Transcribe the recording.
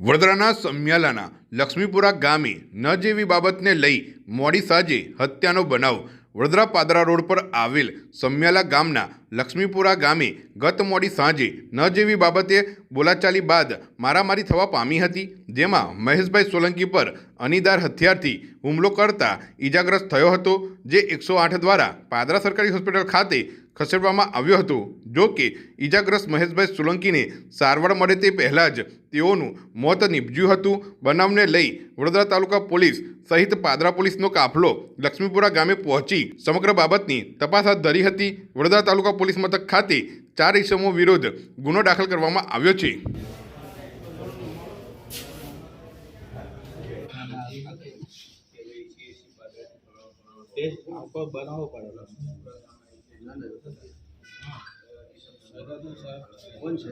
વડોદરાના સમિયાલાના લક્ષ્મીપુરા ગામે ન જેવી બાબતને લઈ મોડી સાંજે હત્યાનો બનાવ વડોદરા પાદરા રોડ પર આવેલ સમિયાલા ગામના લક્ષ્મીપુરા ગામે ગત મોડી સાંજે ન જેવી બાબતે બોલાચાલી બાદ મારામારી થવા પામી હતી, જેમાં મહેશભાઈ સોલંકી પર અનિદાર હથિયારથી હુમલો કરતા ઈજાગ્રસ્ત થયો હતો, જે એકસો આઠ દ્વારા પાદરા સરકારી હોસ્પિટલ ખાતે ખસેડવામાં આવ્યો હતો. જો કે, ઈજાગ્રસ્ત મહેશભાઈ સોલંકીને સારવાર મળે તે પહેલાં જ તેઓનું મોત નીપજ્યું હતું. બનાવને લઈ વડોદરા તાલુકા પોલીસ સહિત પાદરા પોલીસનો કાફલો લક્ષ્મીપુરા ગામે પહોંચી સમગ્ર બાબતની તપાસ હાથ ધરી હતી. વડોદરા તાલુકા પોલીસ મથક ખાતે ચાર ઇસમો વિરુદ્ધ ગુનો દાખલ કરવામાં આવ્યો છે. ટેસ્ટ આખો બનાવવો પડે કોણ છે?